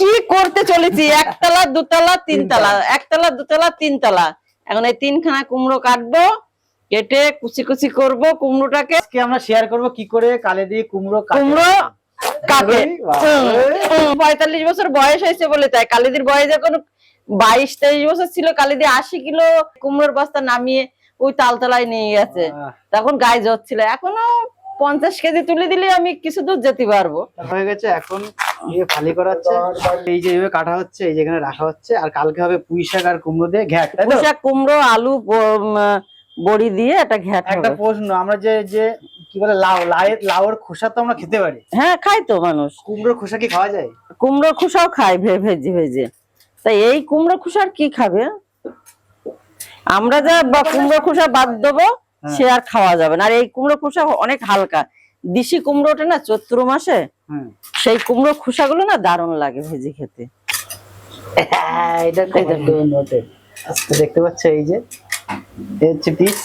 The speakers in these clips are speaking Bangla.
কি করতে চলেছি? একতলা দুতলা তিনতলা। একতলা দুতলা তিনতলা। এখন এই তিনখানা কুমড়ো কাটবো কেটে কুচি কুচি করব কুমড়োটাকে। আজকে আমরা শেয়ার করব কি করে কালে দিয়ে কুমড়ো কুমড়ো কাটে। পঁয়তাল্লিশ বছর বয়স হয়েছে বলে তাই। কালিদির বয়স যখন বাইশ তেইশ বছর ছিল কালিদি আশি কিলো কুমড়োর বস্তা নামিয়ে ওই তালতলায় নিয়ে গেছে। তখন গায়ে জ্বর ছিল। এখনও পঞ্চাশ কেজি তুলে দিলে আমি কিছু দূর যেতে পারব। হয়ে গেছে এখন এই ফালি করা হচ্ছে। এই যে এইভাবে কাটা হচ্ছে এই যেখানে রাখা হচ্ছে আর কালকে হবে পুঁই শাক আর কুমড়ো দিয়ে ঘ্যাট পুঁই শাক, কুমড়ো আলু বড়ি দিয়ে একটা ঘ্যাট একটা প্রশ্ন আমরা যে যে কি বলে লাউ লাউয়ের লাউর খোসা তো আমরা খেতে পারি। হ্যাঁ খাই তো মানুষ। কুমড়োর খোসা কি খাওয়া যায়? কুমড়ো খুসাও খায় ভেজে ভেজে। তাই এই কুমড়ো খুসার কি খাবে? আমরা যা কুমড়ো খুসা বাদ দেবো সে আর খাওয়া যাবে না। আর এই কুমড়ো খুসা অনেক হালকা। দিশি কুমড়োটা না চৈত্র মাসে সেই কুমড়ো খুসাগুলো না দারুণ লাগে ভেজে খেতে। হ্যাঁ, এটা দেখতে পাচ্ছ এই যে হচ্ছে পিস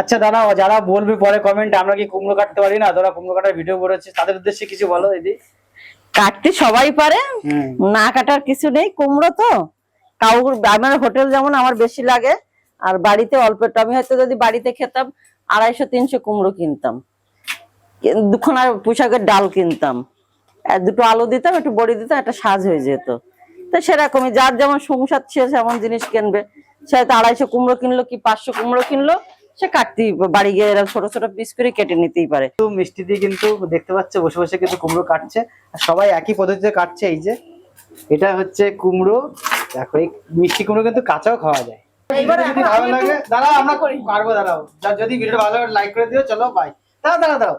আচ্ছা দাঁড়াও যারা বলবে পরে কমেন্ট আমরা কি কুমড়ো কাটতে পারি না? তোরা কুমড়ো কাটার ভিডিও করেছে তাদের উদ্দেশ্যে কিছু বলো দিদি। কাটতে সবাই পারে না কাটার কিছু নেই কুমড়ো তো। কাউর আমার হোটেল যেমন আমার বেশি লাগে আর বাড়িতে অল্প আমি হয়তো যদি বাড়িতে খেতাম আড়াইশো তিনশো কুমড়ো কিনতাম। কিন- দুখানা পোশাকের ডাল কিনতাম। আর দুটো আলু দিতাম একটু বড়ি দিতাম একটা সাজ হয়ে যেত। তো সেরকমই যার যেমন সংসার সে সেমন জিনিস কিনবে। সে হয়তো আড়াইশো কুমড়ো কিনলো কি পাঁচশো কুমড়ো কিনলো সে কাটতেই বাড়ি গিয়ে এরকম ছোট ছোট পিস করে কেটে নিতেই পারে। কিন্তু মিষ্টি দিয়ে কিন্তু দেখতে পাচ্ছে বসে বসে কিন্তু কুমড়ো কাটছে। আর সবাই একই পদ্ধতিতে কাটছে এই যে এটা হচ্ছে কুমড়ো। দেখো এই মিষ্টি কুমড়ো কিন্তু কাঁচাও খাওয়া যায়। যদি ভালো লাগে দাঁড়াও আমরা পারব দাঁড়াও। যদি ভিডিও ভালো লাগে লাইক করে দিও চলো বাই দাঁড়াও দাঁড়াও দাঁড়াও।